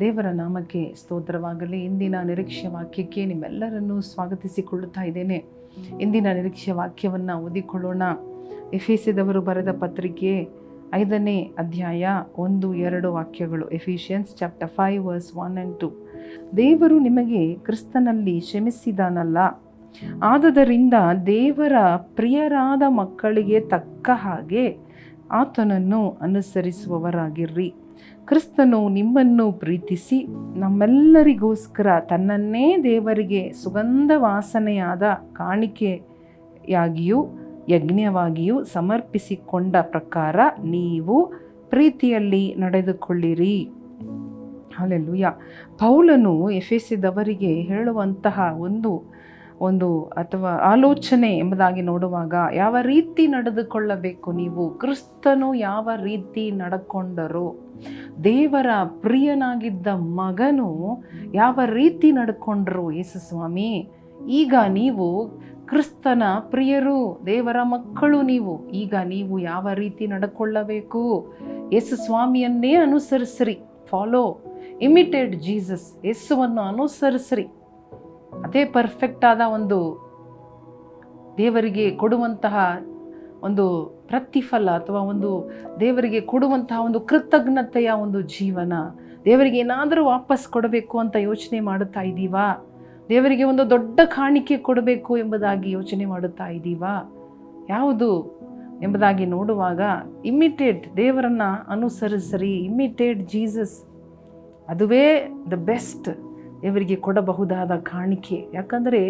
ದೇವರ ನಾಮಕ್ಕೆ ಸ್ತೋತ್ರವಾಗಲಿ. ಇಂದಿನ ನಿರೀಕ್ಷೆ ವಾಕ್ಯಕ್ಕೆ ನಿಮ್ಮೆಲ್ಲರನ್ನೂ ಸ್ವಾಗತಿಸಿಕೊಳ್ಳುತ್ತಾ ಇದ್ದೇನೆ. ಇಂದಿನ ನಿರೀಕ್ಷೆ ವಾಕ್ಯವನ್ನು ಓದಿಕೊಳ್ಳೋಣ. ಎಫೆಸಿದವರು ಬರೆದ ಪತ್ರಿಕೆ ಐದನೇ ಅಧ್ಯಾಯ ಒಂದು, ಎರಡು ವಾಕ್ಯಗಳು. Ephesians chapter five, verse one and two. ದೇವರು ನಿಮಗೆ ಕ್ರಿಸ್ತನಲ್ಲಿ ಶ್ರಮಿಸಿದಾನಲ್ಲ ಆದುದರಿಂದ ದೇವರ ಪ್ರಿಯರಾದ ಮಕ್ಕಳಿಗೆ ತಕ್ಕ ಹಾಗೆ ಆತನನ್ನು ಅನುಸರಿಸುವವರಾಗಿರ್ರಿ. ಕ್ರಿಸ್ತನು ನಿಮ್ಮನ್ನು ಪ್ರೀತಿಸಿ ನಮ್ಮೆಲ್ಲರಿಗೋಸ್ಕರ ತನ್ನನ್ನೇ ದೇವರಿಗೆ ಸುಗಂಧ ವಾಸನೆಯಾದ ಕಾಣಿಕೆಯಾಗಿಯೂ ಯಜ್ಞವಾಗಿಯೂ ಸಮರ್ಪಿಸಿಕೊಂಡ ಪ್ರಕಾರ ನೀವು ಪ್ರೀತಿಯಲ್ಲಿ ನಡೆದುಕೊಳ್ಳಿರಿ. ಅಲ್ಲೆಲ್ಲೂಯ್ಯ ಪೌಲನು ಎಫೆಸಿದವರಿಗೆ ಹೇಳುವಂತಹ ಒಂದು ಒಂದು ಅಥವಾ ಆಲೋಚನೆ ಎಂಬುದಾಗಿ ನೋಡುವಾಗ ಯಾವ ರೀತಿ ನಡೆದುಕೊಳ್ಳಬೇಕು ನೀವು? ಕ್ರಿಸ್ತನು ಯಾವ ರೀತಿ ನಡ್ಕೊಂಡರು? ದೇವರ ಪ್ರಿಯನಾಗಿದ್ದ ಮಗನು ಯಾವ ರೀತಿ ನಡ್ಕೊಂಡ್ರು ಯೇಸು ಸ್ವಾಮಿ? ಈಗ ನೀವು ಕ್ರಿಸ್ತನ ಪ್ರಿಯರು, ದೇವರ ಮಕ್ಕಳು ನೀವು. ಈಗ ನೀವು ಯಾವ ರೀತಿ ನಡ್ಕೊಳ್ಳಬೇಕು? ಯೇಸು ಸ್ವಾಮಿಯನ್ನೇ ಅನುಸರಿಸ್ರಿ. ಫಾಲೋ ಇಮಿಟೇಟ್ ಜೀಸಸ್ ಯೇಸುವನ್ನು ಅನುಸರಿಸ್ರಿ. ಅದೇ ಪರ್ಫೆಕ್ಟ್ ಆದ ಒಂದು ದೇವರಿಗೆ ಕೊಡುವಂತಹ ಒಂದು ಪ್ರತಿಫಲ ಅಥವಾ ಒಂದು ದೇವರಿಗೆ ಕೊಡುವಂತಹ ಒಂದು ಕೃತಜ್ಞತೆಯ ಒಂದು ಜೀವನ. ದೇವರಿಗೆ ಏನಾದರೂ ವಾಪಸ್ ಕೊಡಬೇಕು ಅಂತ ಯೋಚನೆ ಮಾಡುತ್ತಾ ಇದ್ದೀವಾ? ದೇವರಿಗೆ ಒಂದು ದೊಡ್ಡ ಕಾಣಿಕೆ ಕೊಡಬೇಕು ಎಂಬುದಾಗಿ ಯೋಚನೆ ಮಾಡುತ್ತಾ ಇದ್ದೀವಾ? ಯಾವುದು ಎಂಬುದಾಗಿ ನೋಡುವಾಗ ಇಮಿಟೇಟ್ ದೇವರನ್ನು ಅನುಸರಿಸರಿ, ಇಮಿಟೇಟ್ ಜೀಸಸ್. ಅದುವೇ ದ ಬೆಸ್ಟ್. ದೇವರಿಗೆ ಕೊಡಬಹುದಾದ ಕಾಣಿಕೆ. ಯಾಕಂದರೆ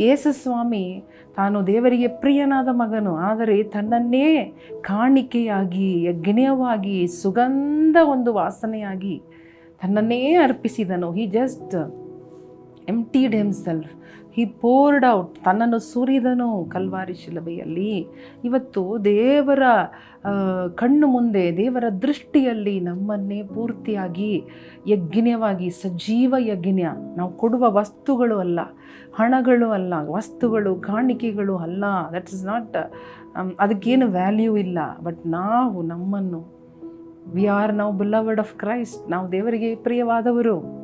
ಯೇಸುಸ್ವಾಮಿ ತಾನು ದೇವರಿಗೆ ಪ್ರಿಯನಾದ ಮಗನು, ಆದರೆ ತನ್ನನ್ನೇ ಕಾಣಿಕೆಯಾಗಿ, ಯಜ್ಞವಾಗಿ, ಸುಗಂಧ ಒಂದು ವಾಸನೆಯಾಗಿ ತನ್ನನ್ನೇ ಅರ್ಪಿಸಿದನು. He just emptied himself he poured out ತನ್ನನ್ನು ಸುರಿದನು ಕಲ್ವಾರಿ ಶಿಲಬೆಯಲ್ಲಿ. ಇವತ್ತು ದೇವರ ಕಣ್ಣು ಮುಂದೆ, ದೇವರ ದೃಷ್ಟಿಯಲ್ಲಿ ನಮ್ಮನ್ನೇ ಪೂರ್ತಿಯಾಗಿ ಯಜ್ಞವಾಗಿ ಸಜೀವ ಯಜ್ಞ ನಾವು ಕೊಡುವ ವಸ್ತುಗಳು ಅಲ್ಲ, ಹಣಗಳು ಅಲ್ಲ, ವಸ್ತುಗಳು, ಕಾಣಿಕೆಗಳು ಅಲ್ಲ. ದಟ್ ಇಸ್ ನಾಟ್ ಅದಕ್ಕೇನು ವ್ಯಾಲ್ಯೂ ಇಲ್ಲ. ಬಟ್ ನಾವು ನಮ್ಮನ್ನು ವಿ ಆರ್ ನಾವು ಬಿಲವರ್ಡ್ ಆಫ್ ಕ್ರೈಸ್ಟ್ ನಾವು ದೇವರಿಗೆ ಪ್ರಿಯವಾದವರು.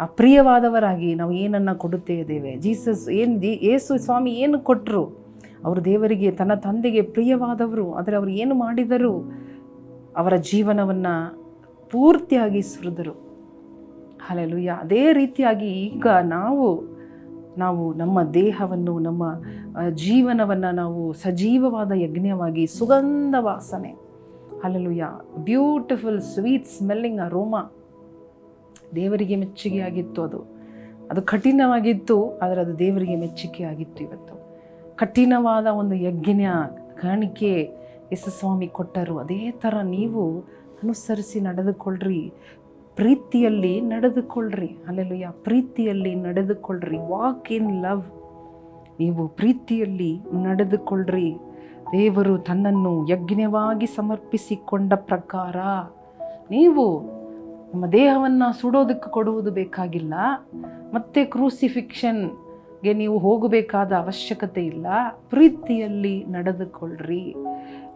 ಅಪ್ರಿಯವಾದವರಾಗಿ ನಾವು ಏನನ್ನು ಕೊಡುತ್ತೇ ಇದ್ದೇವೆ. ಜೀಸಸ್ ಏನು ದಿ ಏಸು ಸ್ವಾಮಿ ಏನು ಕೊಟ್ಟರು ಅವರು ದೇವರಿಗೆ, ತನ್ನ ತಂದೆಗೆ ಪ್ರಿಯವಾದವರು. ಆದರೆ ಅವರು ಏನು ಮಾಡಿದರು? ಅವರ ಜೀವನವನ್ನು ಪೂರ್ತಿಯಾಗಿ ಸುರಿದರು. ಅಲ್ಲೆಲುಯ್ಯ ಅದೇ ರೀತಿಯಾಗಿ ಈಗ ನಾವು ನಾವು ನಮ್ಮ ದೇಹವನ್ನು, ನಮ್ಮ ಜೀವನವನ್ನು ನಾವು ಸಜೀವವಾದ ಯಜ್ಞವಾಗಿ, ಸುಗಂಧ ವಾಸನೆ. Hallelujah beautiful, sweet smelling aroma. ದೇವರಿಗೆ ಮೆಚ್ಚುಗೆಯಾಗಿತ್ತು ಅದು. ಅದು ಕಠಿಣವಾಗಿತ್ತು, ಆದರೆ ಅದು ದೇವರಿಗೆ ಮೆಚ್ಚುಗೆಯಾಗಿತ್ತು ಇವತ್ತು. ಕಠಿಣವಾದ ಒಂದು ಯಜ್ಞ ಕಾಣಿಕೆ ಯಶಸ್ವಾಮಿ ಸ್ವಾಮಿ ಕೊಟ್ಟರು. ಅದೇ ಥರ ನೀವು ಅನುಸರಿಸಿ ನಡೆದುಕೊಳ್ಳ್ರಿ. ಪ್ರೀತಿಯಲ್ಲಿ ನಡೆದುಕೊಳ್ಳ್ರಿ. ಅಲ್ಲೆಲ್ಲುಯ್ಯ ಪ್ರೀತಿಯಲ್ಲಿ ನಡೆದುಕೊಳ್ಳ್ರಿ. Walk in love. ನೀವು ಪ್ರೀತಿಯಲ್ಲಿ ನಡೆದುಕೊಳ್ಳ್ರಿ. ದೇವರು ತನ್ನನ್ನು ಯಜ್ಞವಾಗಿ ಸಮರ್ಪಿಸಿಕೊಂಡ ಪ್ರಕಾರ ನೀವು ದೇಹವನ್ನು ಸುಡೋದಕ್ಕೆ ಕೊಡುವುದು ಬೇಕಾಗಿಲ್ಲ. ಮತ್ತೆ ಕ್ರೂಸಿಫಿಕ್ಷನ್ಗೆ ನೀವು ಹೋಗಬೇಕಾದ ಅವಶ್ಯಕತೆ ಇಲ್ಲ. ಪ್ರೀತಿಯಲ್ಲಿ ನಡೆದುಕೊಳ್ಳ್ರಿ.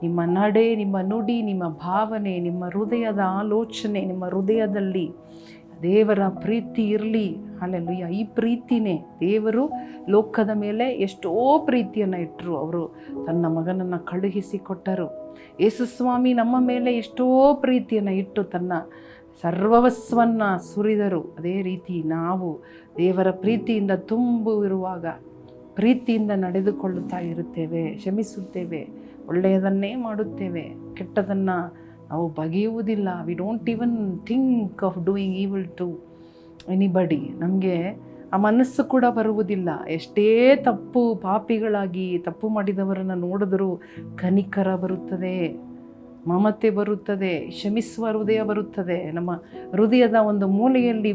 ನಿಮ್ಮ ನಡೆ, ನಿಮ್ಮ ನುಡಿ, ನಿಮ್ಮ ಭಾವನೆ, ನಿಮ್ಮ ಹೃದಯದ ಆಲೋಚನೆ, ನಿಮ್ಮ ಹೃದಯದಲ್ಲಿ ದೇವರ ಪ್ರೀತಿ ಇರಲಿ. ಅಲ್ಲೆಲ್ಲ ಈ ಪ್ರೀತಿನೇ ದೇವರು ಲೋಕದ ಮೇಲೆ ಎಷ್ಟೋ ಪ್ರೀತಿಯನ್ನು ಇಟ್ಟರು ಅವರು ತನ್ನ ಮಗನನ್ನು ಕಳುಹಿಸಿ ಕೊಟ್ಟರು. ಯೇಸುಸ್ವಾಮಿ ನಮ್ಮ ಮೇಲೆ ಎಷ್ಟೋ ಪ್ರೀತಿಯನ್ನು ಇಟ್ಟು ತನ್ನ ಸರ್ವವಸ್ವನ್ನು ಸುರಿದರು. ಅದೇ ರೀತಿ ನಾವು ದೇವರ ಪ್ರೀತಿಯಿಂದ ತುಂಬು ಇರುವಾಗ ಪ್ರೀತಿಯಿಂದ ನಡೆದುಕೊಳ್ಳುತ್ತಾ ಇರುತ್ತೇವೆ, ಕ್ಷಮಿಸುತ್ತೇವೆ, ಒಳ್ಳೆಯದನ್ನೇ ಮಾಡುತ್ತೇವೆ, ಕೆಟ್ಟದನ್ನು ನಾವು ಬಗೆಯುವುದಿಲ್ಲ. We don't even think of doing evil to anybody ನಮಗೆ ಆ ಮನಸ್ಸು ಕೂಡ ಬರುವುದಿಲ್ಲ. ಎಷ್ಟೇ ತಪ್ಪು ಪಾಪಿಗಳಾಗಿ, ತಪ್ಪು ಮಾಡಿದವರನ್ನು ನೋಡಿದರೂ ಕನಿಕರ ಬರುತ್ತದೆ. ಮಮತೆ ಬರುತ್ತದೆ ಕ್ಷಮಿಸುವ ಹೃದಯ ಬರುತ್ತದೆ, ನಮ್ಮ ಹೃದಯದ ಒಂದು ಮೂಲೆಯಲ್ಲಿ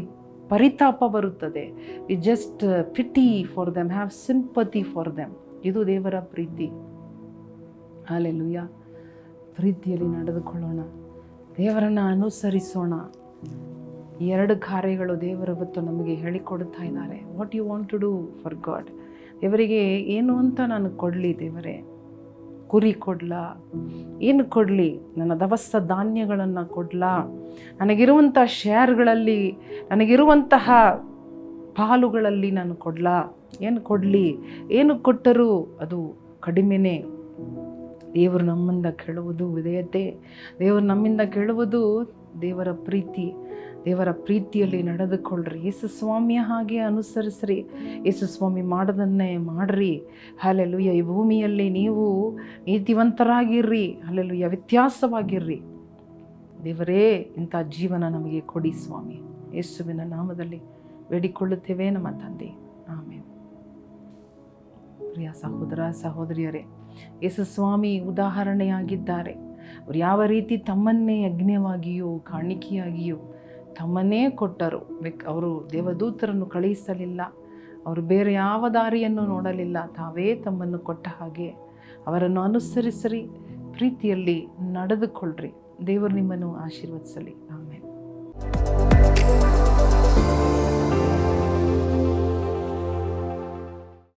ಪರಿತಾಪ ಬರುತ್ತದೆ. We just pity for them have sympathy for them ಇದು ದೇವರ ಪ್ರೀತಿ. ಹಾಲೆಲುಯ್ಯ ಪ್ರೀತಿಯಲ್ಲಿ ನಡೆದುಕೊಳ್ಳೋಣ. ದೇವರನ್ನು ಅನುಸರಿಸೋಣ. ಎರಡು ಕಾರ್ಯಗಳು ದೇವರ ಇವತ್ತು ನಮಗೆ ಹೇಳಿಕೊಡುತ್ತಾ ಇದ್ದಾರೆ. What you want to do for God ದೇವರಿಗೆ ಏನು ಅಂತ ನಾನು ಕೊಡಲಿ ದೇವರೇ? ಕುರಿ ಕೊಡ್ಲಾ. ಏನು ಕೊಡಲಿ? ನನ್ನ ದವಸ ಧಾನ್ಯಗಳನ್ನು ಕೊಡ್ಲಾ. ನನಗಿರುವಂಥ ಶೇರ್ಗಳಲ್ಲಿ ನನಗಿರುವಂತಹ ಪಾಲುಗಳಲ್ಲಿ ನಾನು ಕೊಡ್ಲಾ. ಏನು ಕೊಡಲಿ? ಏನು ಕೊಟ್ಟರೂ ಅದು ಕಡಿಮೆನೆ. ದೇವರು ನಮ್ಮಿಂದ ಕೇಳುವುದು ವಿಧೇಯತೆ. ದೇವರು ನಮ್ಮಿಂದ ಕೇಳುವುದು ದೇವರ ಪ್ರೀತಿ. ದೇವರ ಪ್ರೀತಿಯಲ್ಲಿ ನಡೆದುಕೊಳ್ಳ್ರಿ. ಯೇಸು ಸ್ವಾಮಿಯ ಹಾಗೆ ಅನುಸರಿಸ್ರಿ. ಯೇಸು ಸ್ವಾಮಿ ಮಾಡೋದನ್ನೇ ಮಾಡ್ರಿ. ಅಲ್ಲೆಲ್ಲುಯ್ಯ ಈ ಭೂಮಿಯಲ್ಲಿ ನೀವು ನೀತಿವಂತರಾಗಿರ್ರಿ. ಅಲ್ಲೆಲ್ಲುಯ್ಯ ವ್ಯತ್ಯಾಸವಾಗಿರ್ರಿ. ದೇವರೇ ಇಂಥ ಜೀವನ ನಮಗೆ ಕೊಡಿ ಸ್ವಾಮಿ. ಯೇಸುವಿನ ನಾಮದಲ್ಲಿ ಬೇಡಿಕೊಳ್ಳುತ್ತೇವೆ ನಮ್ಮ ತಂದೆ. ಆಮೇಲೆ ಪ್ರಿಯ ಸಹೋದರ ಸಹೋದರಿಯರೇ ಯೇಸು ಸ್ವಾಮಿ ಉದಾಹರಣೆಯಾಗಿದ್ದಾರೆ. ಅವ್ರು ಯಾವ ರೀತಿ ತಮ್ಮನ್ನೇ ಯಜ್ಞವಾಗಿಯೂ ಕಾಣಿಕೆಯಾಗಿಯೂ ತಮ್ಮನ್ನೇ ಕೊಟ್ಟರು. ಅವರು ದೇವದೂತರನ್ನು ಕಳುಹಿಸಲಿಲ್ಲ. ಅವರು ಬೇರೆ ಯಾವ ದಾರಿಯನ್ನು ನೋಡಲಿಲ್ಲ. ತಾವೇ ತಮ್ಮನ್ನು ಕೊಟ್ಟ ಹಾಗೆ ಅವರನ್ನು ಅನುಸರಿಸಿರಿ. ಪ್ರೀತಿಯಲ್ಲಿ ನಡೆದುಕೊಳ್ಳ್ರಿ. ದೇವರು ನಿಮ್ಮನ್ನು ಆಶೀರ್ವದಿಸಲಿ. ಆಮೇಲೆ